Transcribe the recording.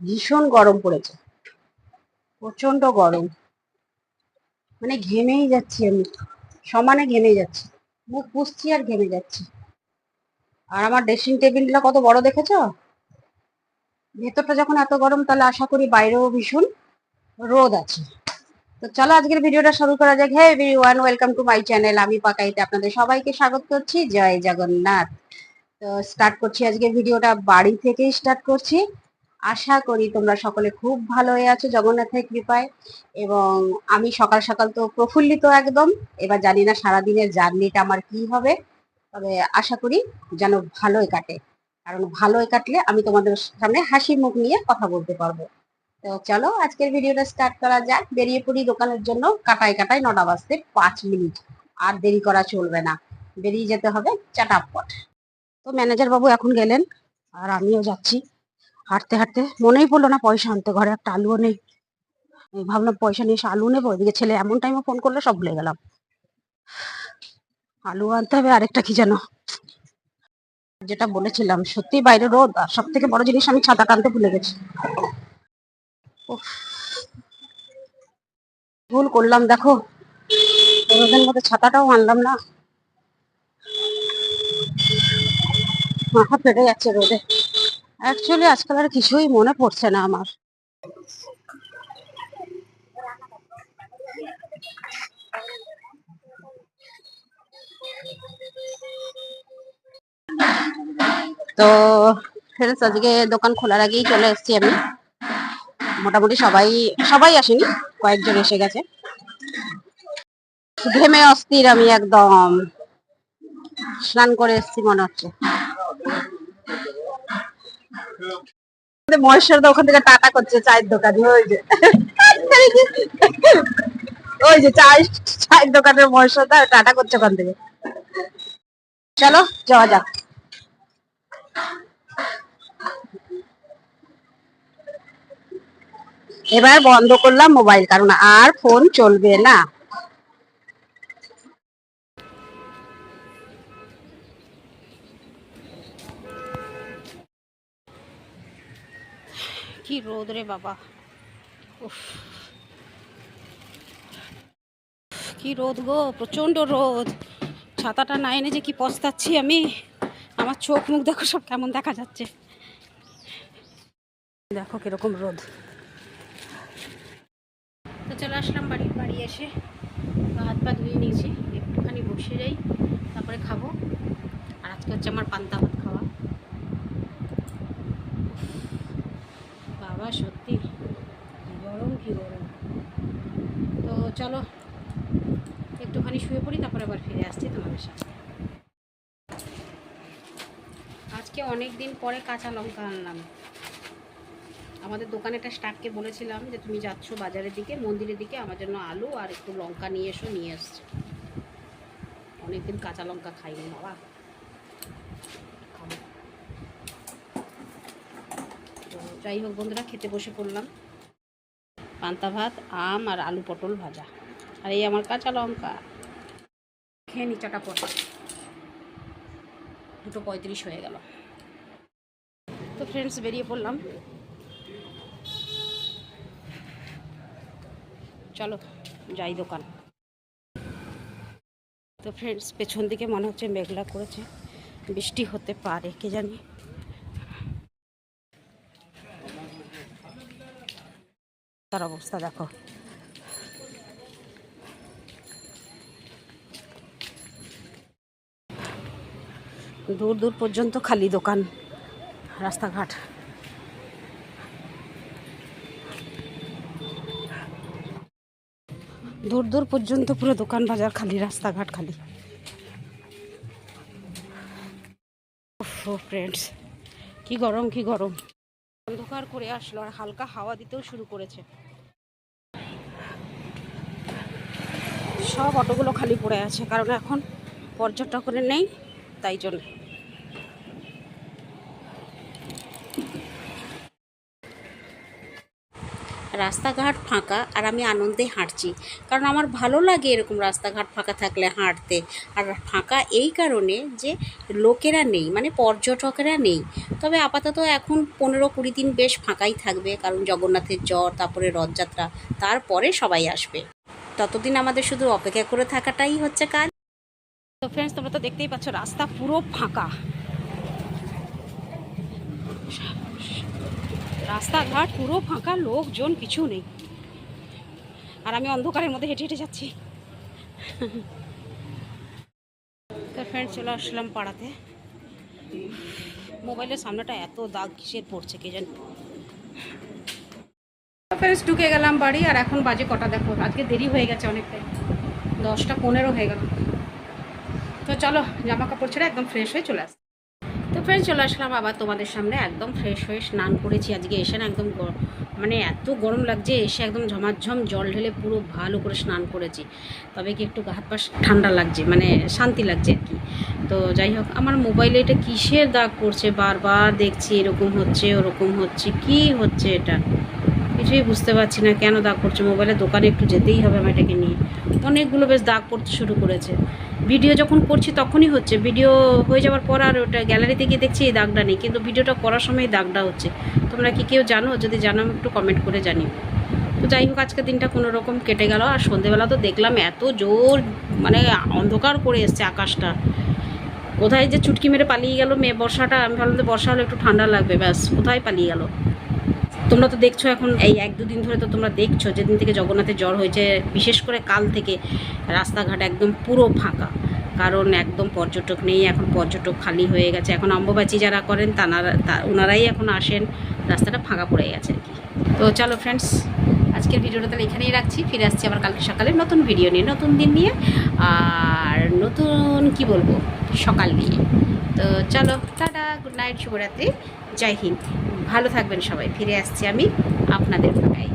ভীষণ গরম পড়েছে। প্রচণ্ড গরম। মানে ঘেমেই যাচ্ছি আমি। সমানে ঘেমে যাচ্ছি। মুখ পুষছি আর ঘেমে যাচ্ছি। আর আমার ড্রেসিং টেবিলটা কত বড় দেখেছ? ভেতরটা যখন এত গরম, তাহলে আশা করি বাইরেও ভীষণ রোদ আছে। তো চলো আজকের ভিডিওটা শুরু করা যাক। Everyone welcome to my channel আমি পাকাইতে আপনাদের সবাইকে স্বাগত করছি। জয় জগন্নাথ। তো স্টার্ট করছি আজকের ভিডিওটা। বাড়ি থেকেই স্টার্ট করছি। আশা করি তোমরা সকলে খুব ভালো হয়ে আছো জগন্নাথের কৃপায়। এবং আমি সকাল সকাল তো প্রফুল্লিত একদম। এবার জানি না সারাদিনের জার্নিটা আমার কি হবে। তবে আশা করি যেন ভালোই কাটে। কারণ ভালোই কাটলে আমি তোমাদের সামনে হাসি মুখ নিয়ে কথা বলতে পারব। তো চলো আজকের ভিডিওটা স্টার্ট করা যাক। বেরিয়ে পড়ি দোকানের জন্য। কাটায় কাটায় নটা বাজতে পাঁচ মিনিট। আর দেরি করা চলবে না। বেরিয়ে যেতে হবে চাটাপট। তো ম্যানেজার বাবু এখন গেলেন। আর আমিও যাচ্ছি। হাঁটতে হাঁটতে মনেই পড়ল না পয়সা আনতে। ঘরে একটা আলুও নেই। ভাবলাম পয়সা নিয়ে এসে আলু নেব। এদিকে ছেলে এমন টাইমে ফোন করলে, সব ভুলে গেলাম। আলু আনতে হবে আরেকটা কি যেন? যেটা বলেছিলাম, সত্যি বাইরে রোদ আর সব থেকে বড় জিনিস আমি ছাতা টানতে ভুলে গেছি। ভুল করলাম, দেখো। রোদের মধ্যে ছাতাটাও আনলাম না। মাথা ফেটে যাচ্ছে রোদে। অ্যাকচুয়ালি আজকাল আর কিছুই মনে পড়ছে না আমার। তো ফ্রেন্ডস আজকে দোকান খোলার আগেই চলে এসেছি আমি। মোটামুটি সবাই সবাই আসেনি, কয়েকজন এসে গেছে। ঘেমে অস্থির আমি একদম। স্নান করে এসেছি মনে হচ্ছে। মহেশ্বর ওখান থেকে টাটা করছে, চায়ের দোকানে, ওই যে। ওই যে চায় চায়ের মহেশ্বর টাটা করছে ওখান থেকে। চলো, যাওয়া যাক। এবার বন্ধ করলাম মোবাইল, কারণ আর ফোন চলবে না। কি রোদ রে বাবা। কি রোদ গো প্রচণ্ড রোদ। ছাতাটা না এনে যে কি পস্তাচ্ছি আমি, আমার চোখ মুখ দেখো সব কেমন দেখা যাচ্ছে। দেখো কীরকম রোদ। তো চলে আসলাম বাড়ির, বাড়ি এসে হাত পা ধুয়ে নিয়েছি, একটুখানি বসে যাই, তারপরে খাব। আর আজকে হচ্ছে আমার পান্তা ভাত খাওয়া। বাবা, সত্যি। গরম, কি গরম। তো চলো, একটুখানি শুয়ে পড়ি, তারপরে আবার ফিরে আসছি তোমাদের সাথে। আজকে অনেক দিন পরে কাঁচা লঙ্কা আনলাম। আমাদের দোকানে একটা স্টাফকে বলেছিলাম যে, তুমি যাচ্ছ বাজারের দিকে, মন্দিরের দিকে, আমার জন্য আলু আর একটু লঙ্কা নিয়ে এসো, নিয়ে এসছে অনেকদিন কাঁচা লঙ্কা খাইনি, বাবা খাব। তো যাই হোক বন্ধুরা, খেতে বসে পড়লাম। পান্তা ভাত, আম আর আলু পটল ভাজা। আর এই আমার কাঁচা লঙ্কা। খেয়ে নি চটাপট। দুটো পঁয়ত্রিশ হয়ে গেল। তো ফ্রেন্ডস বেরিয়ে পড়লাম। চলো, যাই দোকান। তো ফ্রেন্ডস পেছন দিকে মনে হচ্ছে মেঘলা করেছে। বৃষ্টি হতে পারে, কে জানি। তার অবস্থা দেখো। দূর দূর পর্যন্ত খালি দোকান, রাস্তাঘাট। দূর দূর পর্যন্ত পুরো দোকান বাজার খালি, রাস্তাঘাট খালি। ফ্রেন্ডস কি গরম কি গরম। অন্ধকার করে আসলো আর হালকা হাওয়া দিতেও শুরু করেছে। সব অটোগুলো খালি পড়ে আছে, কারণ এখন পর্যটকের নেই, তাই জন্য। রাস্তাঘাট ফাঁকা আর আমি আনন্দে হাঁটছি, কারণ আমার ভালো লাগে এরকম রাস্তাঘাট ফাঁকা থাকলে হাঁটতে। আর ফাঁকা এই কারণে যে লোকেরা নেই মানে পর্যটকেরা নেই, তবে আপাতত এখন পনেরো কুড়ি দিন বেশ ফাঁকাই থাকবে, কারণ জগন্নাথের জ্বর, তারপরে রথযাত্রা, তারপরে সবাই আসবে। ততদিন আমাদের শুধু অপেক্ষা করে থাকাটাই হচ্ছে কাজ। তো ফ্রেন্ডস তোমরা তো দেখতেই পাচ্ছ, রাস্তা পুরো ফাঁকা। রাস্তাঘাট পুরো ফাঁকা, লোকজন কিছু নেই। আর আমি অন্ধকারের মধ্যে হেঁটে হেঁটে যাচ্ছি। তো ফ্রেন্ড চলে আসলাম পাড়াতে। মোবাইলের সামনেটা এত দাগ কিসের পড়ছে কে জানি। ফ্রেন্ডস ঢুকে গেলাম বাড়ি, আর এখন বাজে কটা দেখো? আজকে দেরি হয়ে গেছে অনেকটাই। দশটা পনেরো হয়ে গেল। তো চলো জামা কাপড় ছেড়ে একদম ফ্রেশ হয়ে চলে আস। তো ফ্রেন্ড চলে আসলাম আবার তোমাদের সামনে। একদম ফ্রেশ হয়ে স্নান করেছি। আজকে এসে না একদম মানে এত গরম লাগছে, এসে একদম ঝমাঝম জল ঢেলে পুরো ভালো করে স্নান করেছি। তবে কি একটু হাত পা ঠান্ডা লাগছে মানে শান্তি লাগছে আর কি। তো যাই হোক, আমার মোবাইলে এটা কিসের দাগ করছে বারবার দেখছি এরকম হচ্ছে, ওরকম হচ্ছে, কি হচ্ছে এটা? কিছুই বুঝতে পারছি না, কেন দাগ পড়ছে? মোবাইলের দোকানে একটু যেতেই হবে আমার এটাকে নিয়ে। অনেকগুলো বেশ দাগ পড়তে শুরু করেছে। ভিডিও যখন করছি তখনই হচ্ছে। ভিডিও হয়ে যাওয়ার পর আর ওটা গ্যালারিতে গিয়ে দেখছি এই দাগটা নেই। কিন্তু ভিডিওটা করার সময় দাগটা হচ্ছে। তোমরা কি কেউ জানো? যদি জানো, একটু কমেন্ট করে জানিও। তো যাই হোক আজকে দিনটা কোনো রকম কেটে গেল। আর সন্ধেবেলা তো দেখলাম এত জোর মানে অন্ধকার করে এসছে আকাশটা। কোথায় যে চুটকি মেরে পালিয়ে গেল মেয়ে বর্ষাটা, আমি ভাবলাম বর্ষা হলে একটু ঠান্ডা লাগবে, ব্যাস, কোথায় পালিয়ে গেল? তোমরা তো দেখছ এখন এই এক দুদিন ধরে তো তোমরা দেখছ, যেদিন থেকে জগন্নাথের জ্বর হয়েছে, বিশেষ করে কাল থেকে রাস্তাঘাট একদম পুরো ফাঁকা। কারণ একদম পর্যটক নেই, এখন পর্যটক খালি হয়ে গেছে। এখন অম্বুবাচি যারা করেন, তানারা ওনারাই এখন আসেন, রাস্তাটা ফাঁকা পড়ে গেছে আর কি। তো চলো ফ্রেন্ডস আজকের ভিডিওটা তাহলে এখানেই রাখছি। ফিরে আসছি আবার কালকে সকালে নতুন ভিডিও নিয়ে, নতুন দিন নিয়ে, আর নতুন, কি বলব, সকাল নিয়ে। তো চলো, টাটা গুড নাইট শুভরাত্রি। জয় হিন্দ। ভালো থাকবেন সবাই। ফিরে আসছি আমি আপনাদের ফাঁকায়।